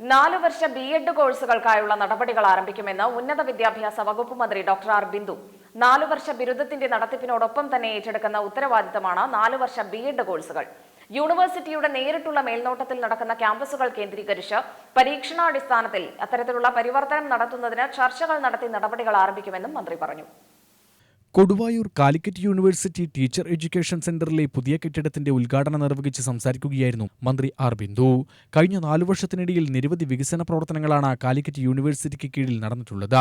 നാലു വർഷ B Ed കോഴ്സുകൾക്കായുള്ള നടപടികൾ ആരംഭിക്കുമെന്ന് ഉന്നത വിദ്യാഭ്യാസ വകുപ്പ് മന്ത്രി ഡോക്ടർ ആർ ബിന്ദു. നാലു വർഷ ബിരുദത്തിന്റെ നടത്തിപ്പിനോടൊപ്പം തന്നെ ഏറ്റെടുക്കുന്ന ഉത്തരവാദിത്തമാണ് നാലു വർഷ ബി എഡ് കോഴ്സുകൾ. യൂണിവേഴ്സിറ്റിയുടെ നേരിട്ടുള്ള മേൽനോട്ടത്തിൽ നടക്കുന്ന ക്യാമ്പസുകൾ കേന്ദ്രീകരിച്ച് പരീക്ഷണാടിസ്ഥാനത്തിൽ അത്തരത്തിലുള്ള പരിവർത്തനം നടത്തുന്നതിന് ചർച്ചകൾ നടത്തി നടപടികൾ ആരംഭിക്കുമെന്നും മന്ത്രി പറഞ്ഞു. Koduvayur Calicut university teacher education സെന്ററിലെ പുതിയ കെട്ടിടത്തിന്റെ ഉദ്ഘാടനം നിർവഹിച്ച് സംസാരിക്കുകയായിരുന്നു മന്ത്രി ആർ ബിന്ദു. കഴിഞ്ഞ നാലു വർഷത്തിനിടയിൽ നിരവധി വികസന പ്രവർത്തനങ്ങളാണ് കാലിക്കറ്റ് യൂണിവേഴ്സിറ്റിക്ക് കീഴിൽ നടന്നിട്ടുള്ളത്.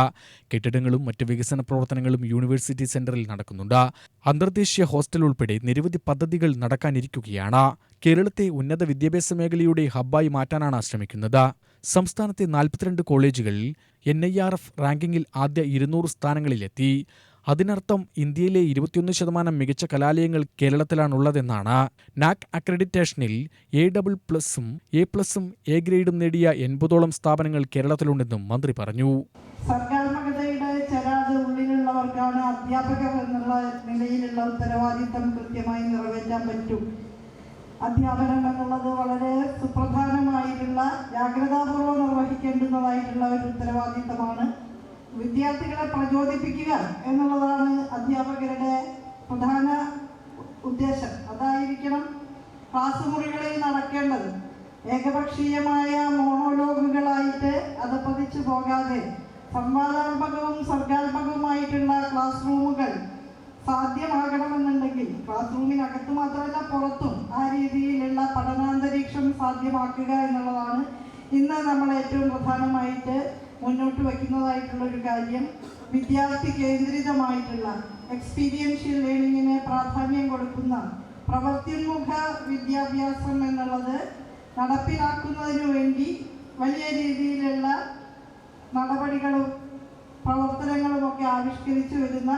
കെട്ടിടങ്ങളും മറ്റ് വികസന പ്രവർത്തനങ്ങളും യൂണിവേഴ്സിറ്റി സെന്ററിൽ നടക്കുന്നുണ്ട്. അന്തർദേശീയ ഹോസ്റ്റൽ ഉൾപ്പെടെ നിരവധി പദ്ധതികൾ നടക്കാനിരിക്കുകയാണ്. കേരളത്തെ ഉന്നത വിദ്യാഭ്യാസ മേഖലയുടെ ഹബ്ബായി മാറ്റാനാണ് ശ്രമിക്കുന്നത്. സംസ്ഥാനത്തെ നാൽപ്പത്തിരണ്ട് കോളേജുകളിൽ എൻ ഐ ആർ എഫ് റാങ്കിങ്ങിൽ ആദ്യ ഇരുന്നൂറ് സ്ഥാനങ്ങളിലെത്തി. അതിനർത്ഥം ഇന്ത്യയിലെ ഇരുപത്തിയൊന്ന് ശതമാനം മികച്ച കലാലയങ്ങൾ കേരളത്തിലാണുള്ളതെന്നാണ്. നാക് അക്രഡിറ്റേഷനിൽ എ ഡബിൾ പ്ലസും എ പ്ലസും എ ഗ്രേഡും നേടിയ എൺപതോളം സ്ഥാപനങ്ങൾ കേരളത്തിലുണ്ടെന്നും മന്ത്രി പറഞ്ഞു. സർഗാത്മകതയുടെ ചെരാത് ഉള്ളിലുള്ളവർക്കാണ് അധ്യാപകർ എന്നുള്ള നിലയിലുള്ള ഉത്തരവാദിത്തം കൃത്യമായി നിറവേറ്റാൻ പറ്റും. അധ്യാപനം എന്നുള്ളത് വളരെ സുപ്രധാനമായിട്ടുള്ള ജാഗ്രതാപൂർവം നിർവഹിക്കേണ്ടുന്നതായിട്ടുള്ള ഒരു ഉത്തരവാദിത്തമാണ്. വിദ്യാർത്ഥികളെ പ്രചോദിപ്പിക്കുക എന്നുള്ളതാണ് അധ്യാപകരുടെ പ്രധാന ഉദ്ദേശം. അതായിരിക്കണം ക്ലാസ് മുറികളിൽ നടക്കേണ്ടത്. ഏകപക്ഷീയമായ മോണോലോഗുകളായിട്ട് അത് പതിച്ചു പോകാതെ സംവാദാത്മകവും സർഗാത്മകവുമായിട്ടുള്ള ക്ലാസ് റൂമുകൾ സാധ്യമാകണമെന്നുണ്ടെങ്കിൽ ക്ലാസ് റൂമിനകത്ത് മാത്രമല്ല പുറത്തും ആ രീതിയിലുള്ള പഠനാന്തരീക്ഷം സാധ്യമാക്കുക എന്നുള്ളതാണ് ഇന്ന് നമ്മൾ ഏറ്റവും പ്രധാനമായിട്ട് മുന്നോട്ട് വയ്ക്കുന്നതായിട്ടുള്ള ഒരു കാര്യം വിദ്യാർത്ഥി കേന്ദ്രിതമായിട്ടുള്ള എക്സ്പീരിയൻഷ്യൽ ലേണിങ്ങിന് പ്രാധാന്യം കൊടുക്കുന്ന പ്രവർത്തിമുഖ വിദ്യാഭ്യാസം എന്നുള്ളത് നടപ്പിലാക്കുന്നതിന് വേണ്ടി വലിയ രീതിയിലുള്ള നടപടികളും പ്രവർത്തനങ്ങളുമൊക്കെ ആവിഷ്കരിച്ചു വരുന്ന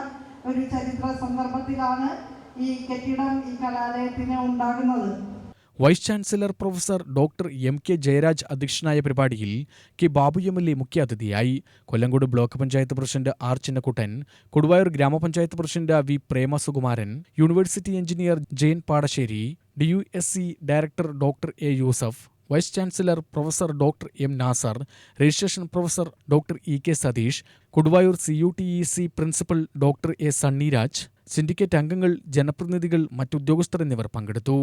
ഒരു ചരിത്ര സന്ദർഭത്തിലാണ് ഈ കെട്ടിടം ഈ കലാലയത്തിന് ഉണ്ടാകുന്നത്. Vice chancellor professor doctor M K Jayaraj അധ്യക്ഷനായ പരിപാടിയിൽ K Babu M L A മുഖ്യാതിഥിയായി Kollengode block panchayat president R Chinnakuttan Koduvayur grama panchayat president V Premasukumaran university engineer Jayan Padassery D U S C director doctor A Yusuf vice chancellor professor doctor M Nasar registration professor doctor E K Satheesh Koduvayur C U T E C principal doctor A Sunnyraj syndicate അംഗങ്ങൾ ജനപ്രതിനിധികൾ മറ്റുദ്യോഗസ്ഥർ എന്നിവർ പങ്കെടുത്തു.